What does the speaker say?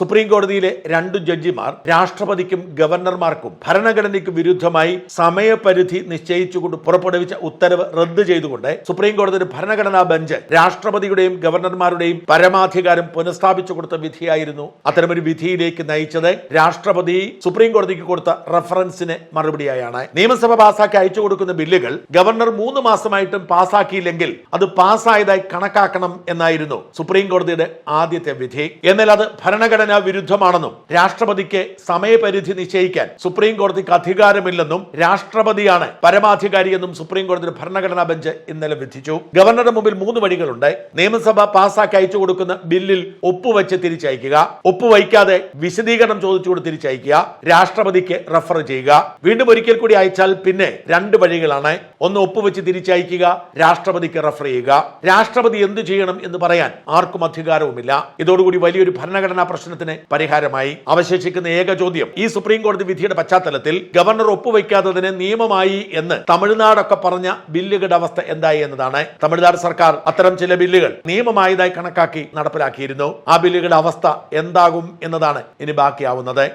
Supreme കോടതിയിലെ രണ്ടു ജഡ്ജിമാർ രാഷ്ട്രപതിക്കും ഗവർണർമാർക്കും ഭരണഘടനയ്ക്ക് വിരുദ്ധമായി സമയപരിധി നിശ്ചയിച്ചുകൊണ്ട് പുറപ്പെടുവിച്ച ഉത്തരവ് റദ്ദ് ചെയ്തുകൊണ്ട് സുപ്രീം കോടതിയുടെ ഭരണഘടനാ ബെഞ്ച് രാഷ്ട്രപതിയുടെയും ഗവർണർമാരുടെയും പരമാധികാരം പുനഃസ്ഥാപിച്ചു കൊടുത്ത വിധിയായിരുന്നു അത്തരമൊരു വിധിയിലേക്ക് നയിച്ചത്. രാഷ്ട്രപതി സുപ്രീം കോടതിക്ക് കൊടുത്ത റഫറൻസിന് മറുപടിയായാണ്. നിയമസഭ പാസാക്കി അയച്ചു കൊടുക്കുന്ന ബില്ലുകൾ ഗവർണർ മൂന്ന് മാസമായിട്ടും പാസാക്കിയില്ലെങ്കിൽ അത് പാസ്സായതായി കണക്കാക്കണം എന്നായിരുന്നു സുപ്രീം കോടതിയുടെ ആദ്യത്തെ വിധി. എന്നാൽ അത് ഭരണഘടനാ വിരുദ്ധമാണെന്നും രാഷ്ട്രപതിക്ക് സമയപരിധി നിശ്ചയിക്കാൻ സുപ്രീം കോടതിക്ക് അധികാരമില്ലെന്നും രാഷ്ട്രപതിയാണ് പരമാധികാരിയെന്നും സുപ്രീം കോടതി ഭരണഘടനാ ബെഞ്ച് ഇന്നലെ വിധിച്ചു. ഗവർണറുടെ മുമ്പിൽ മൂന്ന് വഴികളുണ്ട്. നിയമസഭ പാസാക്കി അയച്ചു കൊടുക്കുന്ന ബില്ലിൽ ഒപ്പുവെച്ച് തിരിച്ചയക്കുക. ഒപ്പുവയ്ക്കാതെ വിശദീകരണം ചോദിച്ചുകൊണ്ട് തിരിച്ചയക്കുക. രാഷ്ട്രപതിക്ക് റഫർ ചെയ്യുക. വീണ്ടും ഒരിക്കൽ കൂടി അയച്ചാൽ പിന്നെ രണ്ട് വഴികളാണ്. ഒന്ന് ഒപ്പുവെച്ച് തിരിച്ചയക്കുക രാഷ്ട്രപതിക്ക് റഫർ ചെയ്യുക. രാഷ്ട്രപതി എന്ത് ചെയ്യണം എന്ന് പറയാൻ ആർക്കും അധികാരവുമില്ല. ഇതോടുകൂടി വലിയൊരു ഭരണഘടനാ പ്രശ്നത്തിന് പരിഹാരമായി അവശേഷിക്കുന്ന ഏക ചോദ്യം ഈ സുപ്രീം കോടതി വിധിയുടെ പശ്ചാത്തലത്തിൽ ഗവർണർ ഒപ്പുവെക്കാത്തതിന് നിയമമായി എന്ന് തമിഴ്നാടൊക്കെ പറഞ്ഞ ബില്ലുകളുടെ അവസ്ഥ എന്തായി എന്നതാണ് തമിഴ്നാട് സർക്കാർ അത്തരം ചില ബില്ലുകൾ നിയമമായതായി കണക്കാക്കി നടപ്പിലാക്കിയിരുന്നു. ആ ബില്ലുകളുടെ അവസ്ഥ എന്താകും എന്നതാണ് ഇനി ബാക്കിയാവുന്നത്.